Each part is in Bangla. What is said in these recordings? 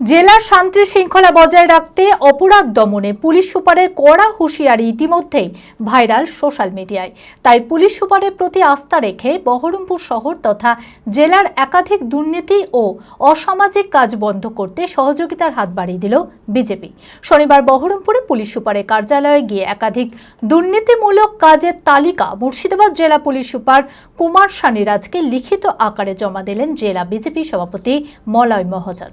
জেলার শান্তি শৃঙ্খলা বজায় রাখতে অপরাধ দমনে পুলিশ সুপারের কড়া হুঁশিয়ারি ইতিমধ্যেই ভাইরাল সোশ্যাল মিডিয়ায়। তাই পুলিশ সুপারের প্রতি আস্থা রেখে বহরমপুর শহর তথা জেলার একাধিক দুর্নীতি ও অসামাজিক কাজ বন্ধ করতে সহযোগিতার হাত বাড়িয়ে দিল বিজেপি। শনিবার বহরমপুরে পুলিশ সুপারের কার্যালয়ে গিয়ে একাধিক দুর্নীতিমূলক কাজের তালিকা মুর্শিদাবাদ জেলা পুলিশ সুপার কুমার সানিরাজকে লিখিত আকারে জমা দিলেন জেলা বিজেপি সভাপতি মলয় মহাজন।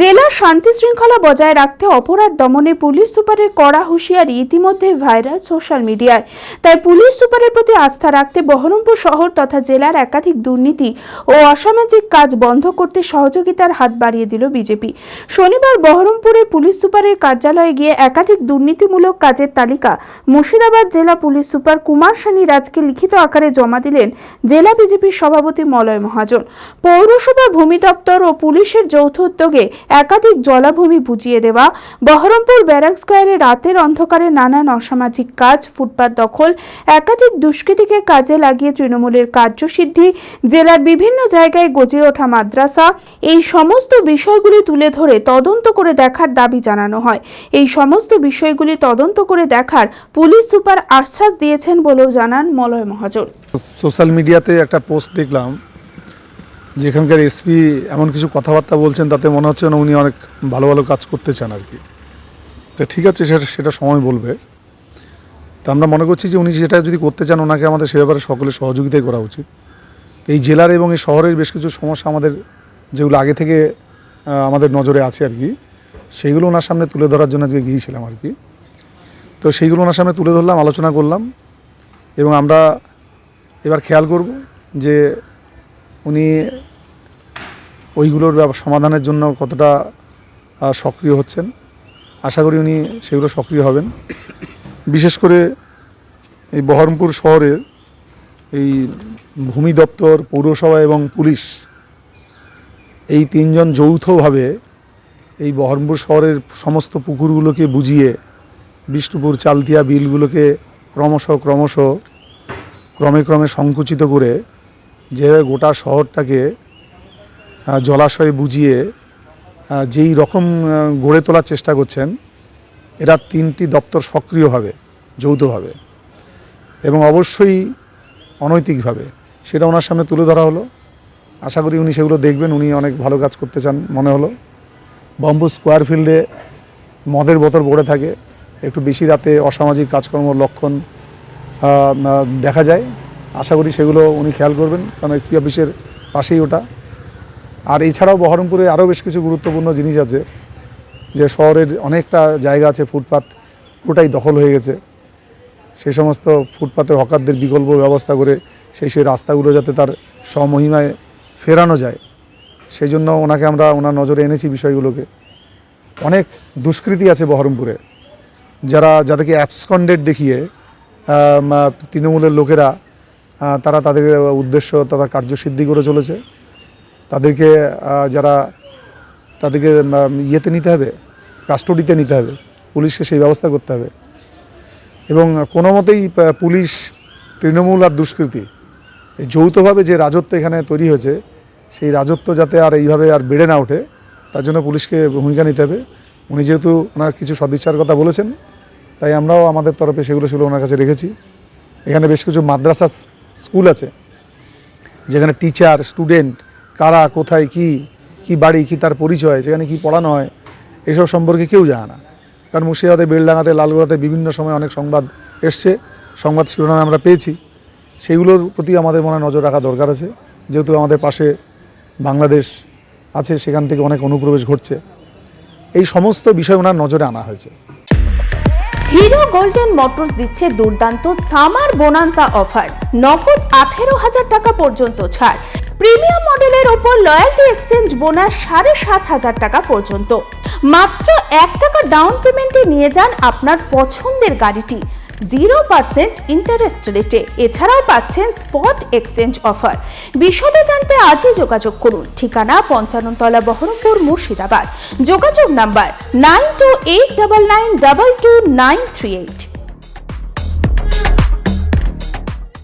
জেলার শান্তি শৃঙ্খলা বজায় রাখতে অপরাধ দমনে পুলিশ সুপারের কড়া হুঁশিয়ারি ইতিমধ্যে ভাইরাল সোশ্যাল মিডিয়ায়। তাই পুলিশ সুপারের প্রতি আস্থা রাখতে বহরমপুর শহর তথা জেলার একাধিক দুর্নীতি ও অসামাজিক কাজ বন্ধ করতে সহযোগিতার হাত বাড়িয়ে দিল বিজেপি। শনিবার বহরমপুরে পুলিশ সুপারের কার্যালয়ে গিয়ে একাধিক দুর্নীতিমূলক কাজের তালিকা মুর্শিদাবাদ জেলা পুলিশ সুপার কুমার সানি রাজকে লিখিত আকারে জমা দিলেন জেলা বিজেপির সভাপতি মলয় মহাজন। পৌরসভা ভূমি দপ্তর ও পুলিশের যৌথ উদ্যোগে একাধিক জলাভূমি বুঝিয়ে দেওয়া। বহরমপুর ব্যারাক স্কোয়ারে রাতের অন্ধকারে নানান অসামাজিক কাজ, ফুটপাত দখল, একাধিক দুষ্কৃতীকে কাজে লাগিয়ে তৃণমূলের কার্যসিদ্ধি, জেলার বিভিন্ন জায়গায় গজে ওঠা মাদ্রাসা, এই সমস্ত বিষয়গুলি তুলে ধরে তদন্ত করে দেখার দাবি জানানো হয়। এই সমস্ত বিষয়গুলি তদন্ত করে দেখার পুলিশ সুপার আশ্বাস দিয়েছেন বলেও জানান মলয় মহাজন সোশ্যাল মিডিয়াতে একটা পোস্ট দেখলাম যেখানকার এসপি এমন কিছু কথাবার্তা বলছেন, তাতে মনে হচ্ছে না উনি অনেক ভালো ভালো কাজ করতে চান আর কি। তো ঠিক আছে, সেটা সেটা সময় বলবে। তা আমরা মনে করছি যে উনি যেটা যদি করতে চান, ওনাকে আমাদের সে ব্যাপারে সকলের সহযোগিতাই করা উচিত। এই জেলার এবং এই শহরের বেশ কিছু সমস্যা আমাদের, যেগুলো আগে থেকে আমাদের নজরে আছে আর কি, সেইগুলো ওনার সামনে তুলে ধরার জন্য আজকে গিয়েছিলাম আর কি। তো সেইগুলো ওনার সামনে তুলে ধরলাম, আলোচনা করলাম, এবং আমরা এবার খেয়াল করব যে উনি ওইগুলোর সমাধানের জন্য কতটা সক্রিয় হচ্ছেন। আশা করি উনি সেগুলো সক্রিয় হবেন। বিশেষ করে এই বহরমপুর শহরের এই ভূমি দপ্তর, পৌরসভা এবং পুলিশ এই তিনজন যৌথভাবে এই বহরমপুর শহরের সমস্ত পুকুরগুলোকে বুঝিয়ে বিষ্ণুপুর চালতিয়া বিলগুলোকে ক্রমশ ক্রমশ ক্রমে ক্রমে সংকুচিত করে যেভাবে গোটা শহরটাকে জলাশয়ে বুঝিয়ে যেই রকম গড়ে তোলার চেষ্টা করছেন, এরা তিনটি দপ্তর সক্রিয়ভাবে, যৌথভাবে এবং অবশ্যই অনৈতিকভাবে। সেটা ওনার সামনে তুলে ধরা হলো। আশা করি উনি সেগুলো দেখবেন, উনি অনেক ভালো কাজ করতে চান মনে হলো। বম্বু স্কোয়ার ফিল্ডে মদের বোতল পড়ে থাকে। একটু বেশি রাতে অসামাজিক কাজকর্ম লক্ষণ দেখা যায়। আশা করি সেগুলো উনি খেয়াল করবেন, কারণ এসপি অফিসের পাশেই ওটা। আর এছাড়াও বহরমপুরে আরও বেশ কিছু গুরুত্বপূর্ণ জিনিস আছে, যে শহরের অনেকটা জায়গা আছে, ফুটপাত পুরোটাই দখল হয়ে গেছে। সেই সমস্ত ফুটপাতের হকারদের বিকল্প ব্যবস্থা করে সেই সেই রাস্তাগুলো যাতে তার স্বমহিমায় ফেরানো যায়। সেই জন্য ওনাকে আমরা, ওনার নজরে এনেছি বিষয়গুলোকে। অনেক দুষ্কৃতি আছে বহরমপুরে। যারা, যাদেরকে অ্যাবসকন্ডেড দেখিয়ে তৃণমূলের লোকেরা তারা তাদের উদ্দেশ্য, তথা কার্যসিদ্ধি করে চলেছে। তাদেরকে যারা তাদেরকে ইয়েতে নিতে হবে, কাস্টডিতে নিতে হবে, পুলিশকে সেই ব্যবস্থা করতে হবে। এবং কোনো মতেই পুলিশ, তৃণমূল আর দুষ্কৃতি, এই যৌথভাবে যে রাজত্ব এখানে তৈরি হয়েছে, সেই রাজত্ব যাতে আর এইভাবে আর বেড়ে না ওঠে, তার জন্য পুলিশকে ভূমিকা নিতে হবে। উনি যেহেতু ওনার কিছু সদিচ্ছার কথা বলেছেন, তাই আমরাও আমাদের তরফে সেগুলো সেগুলো ওনার কাছে রেখেছি। এখানে বেশ কিছু মাদ্রাসা স্কুল আছে, যেখানে টিচার স্টুডেন্ট কারা কোথায় কি কি বাড়ি, কি তার পরিচয়, সেখানে কি পড়ানো হয়, এসব সম্পর্কে কেউ জানে না। কারণ মুর্শিদাবাদে বেলডাঙাতে লালগোলাতে বিভিন্ন সময় অনেক সংবাদ এসছে, সংবাদ শিরোনামে আমরা পেয়েছি। সেইগুলোর প্রতি আমাদের মনে নজর রাখা দরকার আছে। যেহেতু আমাদের পাশে বাংলাদেশ আছে, সেখান থেকে অনেক অনুপ্রবেশ ঘটছে। এই সমস্ত বিষয় ওনার নজরে আনা হয়েছে। হিরো গোল্ডেন মোটরস দিচ্ছে দুর্দান্ত সামার বোনান্সা অফার। নগদ আঠেরো হাজার টাকা পর্যন্ত ছাড়। প্রিমিয়াম মডেলের ওপর লয়্যালটি এক্সচেঞ্জ বোনাস সাড়ে সাত হাজার টাকা পর্যন্ত। মাত্র এক টাকা ডাউন পেমেন্টে নিয়ে যান আপনার পছন্দের গাড়িটি। জিরো পার্সেন্ট ইন্টারেস্ট রেটে এছাড়াও পাচ্ছেন স্পট এক্সচেঞ্জ অফার বিশদে জানতে আজই যোগাযোগ করুন। ঠিকানা পঞ্চান্নতলা বহরমপুর মুর্শিদাবাদ। যোগাযোগ number nine two eight double nine double two nine three eight